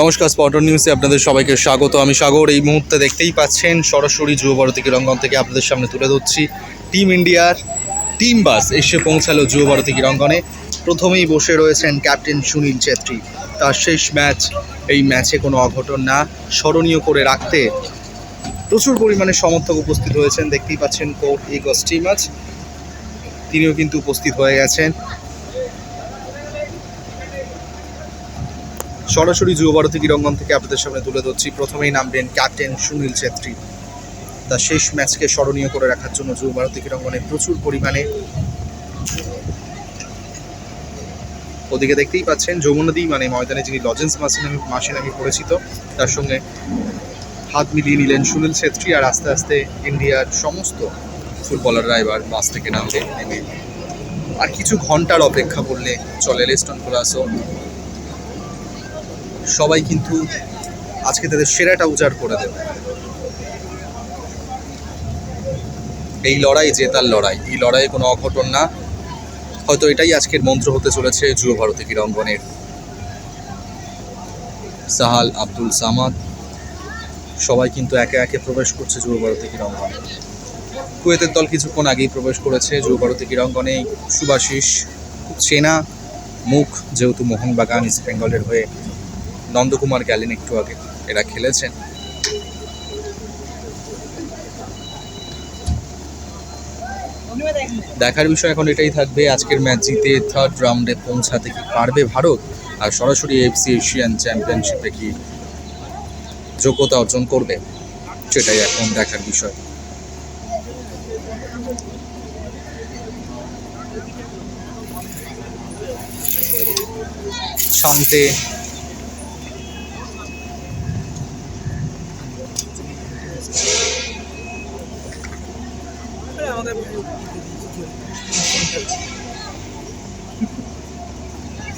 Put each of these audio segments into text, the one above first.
নমস্কার স্পটন নিউজে আপনাদের সবাইকে স্বাগত। আমি সাগর, এই মুহূর্তে দেখতেই পাচ্ছেন সরাসরি যুব ভারতী ক্রীড়াঙ্গন থেকে আপনাদের সামনে তুলে ধরছি। টিম ইন্ডিয়ার টিম বাস এসে পৌঁছালো যুব ভারতী ক্রীড়াঙ্গনে প্রথমেই বসে রয়েছেন ক্যাপ্টেন সুনীল ছেত্রী তার শেষ ম্যাচ এই ম্যাচে কোনো অঘটন না। স্মরণীয় করে রাখতে প্রচুর পরিমাণে সমর্থক উপস্থিত হয়েছেন। দেখতেই পাচ্ছেন কোর্ট টিম আজ তিনিও কিন্তু উপস্থিত হয়ে গেছেন। সরাসরি যুব ভারতী ক্রীড়াঙ্গন থেকে আপনাদের সামনে তুলে ধরছি। প্রথমেই নামবেন ক্যাপ্টেন সুনীল ছেত্রী। তার শেষ ম্যাচকে স্মরণীয় করে রাখার জন্য যুব ভারতী ক্রীড়াঙ্গনে প্রচুর পরিমাণে ওদিকে দেখতেই পাচ্ছেন যমুনাদি মানে ময়দানে যিনি লজেন্স মাসি নামে মাসি নামে পরিচিত তার সঙ্গে হাত মিলিয়ে নিলেন সুনীল ছেত্রী আর আস্তে আস্তে ইন্ডিয়ার সমস্ত ফুটবলাররা এবার বাস থেকে নামবে। নেমে আর কিছু ঘণ্টার অপেক্ষা করলে চলে লেস্টন কোলাসও সবাই কিন্তু আজকে তাদের সেরাটা উজাড় করে দেবে। এই লড়াই জেতার লড়াই, এই লড়াইয়ে কোনো অঘটন না। হয়তো এটাই আজকের মন্ত্র হতে চলেছে যুব ভারতী ক্রীড়াঙ্গনের। সাহাল আব্দুল সামাদ, সবাই কিন্তু একে একে প্রবেশ করছে যুব ভারতী ক্রীড়াঙ্গনে। কুয়েতের দল কিছুক্ষণ আগেই প্রবেশ করেছে যুব ভারতী ক্রীড়াঙ্গনে। সুভাশিস খুব চেনা মুখ, যেহেতু মোহনবাগান ইস্ট বেঙ্গলের হয়ে নন্দকুমার গেলেন একটু আগে। এরা খেলেছেন। দেখার বিষয় এখন এটাই থাকবে, আজকের ম্যাচ জিতে থার্ড রাউন্ডে পৌঁছাতে কি পারবে ভারত? আর সরাসরি এফসি এশিয়ান চ্যাম্পিয়নশিপে কি যোগ্যতা অর্জন করবে? সেটাই এখন দেখার বিষয়। শান্তে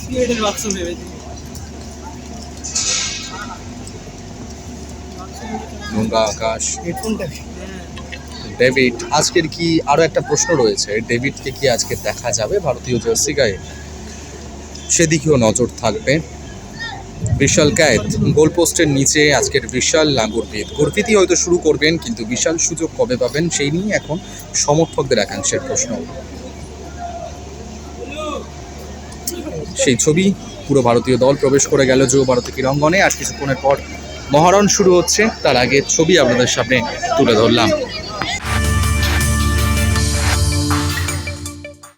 সিগারেটের বাক্স ভেবেছি গঙ্গা আকাশ। ডেভিড আজকের কি আরও একটা প্রশ্ন রয়েছে? ডেভিডকে কি আজকে দেখা যাবে? ভারতীয় জার্সি গায়ে? সেদিকেও নজর থাকবে। বিশাল কায়েত গোলপোস্টের নিচে আজকের বিশাল নাগরবিদ গুরফিতি হয়তো শুরু করবেন, কিন্তু বিশাল সুযোগ কবে পাবেন সেই নিয়ে এখন সমর্থকদের একাংশের প্রশ্ন। সেই ছবি, পুরো ভারতীয় দল প্রবেশ করে গেল যুব ভারতী ক্রীড়াঙ্গনে। আর কিছুক্ষণের পর মহারণ শুরু হচ্ছে, তার আগে ছবি আপনাদের সামনে তুলে ধরলাম।